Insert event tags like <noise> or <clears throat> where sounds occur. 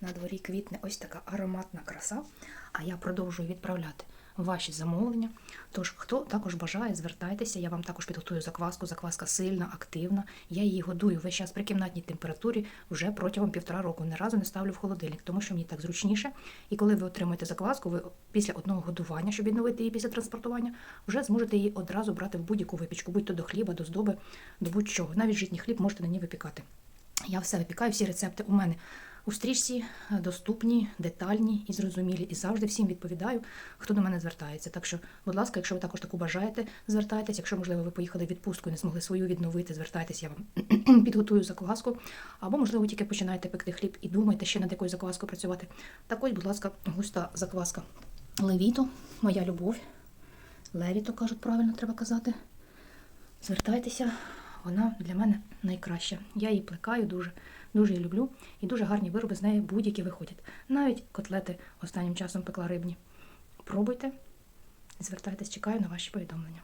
На дворі квітне ось така ароматна краса, а я продовжую відправляти ваші замовлення. Тож, хто також бажає, звертайтеся, я вам також підготую закваску. Закваска сильна, активна. Я її годую весь час при кімнатній температурі вже протягом півтора року. Ні разу не ставлю в холодильник, тому що мені так зручніше. І коли ви отримаєте закваску, ви після одного годування, щоб відновити її після транспортування, вже зможете її одразу брати в будь-яку випічку, будь-то до хліба, до здоби, до будь-чого. Навіть житній хліб можете на ній випікати. Я все випікаю, всі рецепти у мене у стрічці е, доступні, детальні і зрозумілі. І завжди всім відповідаю, хто до мене звертається. Так що, будь ласка, якщо ви також таку бажаєте, звертайтеся. Якщо, можливо, ви поїхали в відпустку і не змогли свою відновити, звертайтеся, я вам <clears throat> підготую закваску. Або, можливо, тільки починаєте пекти хліб і думаєте ще над якою закваскою працювати. Так ось, будь ласка, густа закваска Левіто, моя любов. Левіто, кажуть, правильно треба казати. Звертайтеся, вона для мене найкраща. Я її плекаю дуже, дуже її люблю, і дуже гарні вироби з неї будь-які виходять. Навіть котлети останнім часом пекла рибні. Пробуйте, звертайтесь, чекаю на ваші повідомлення.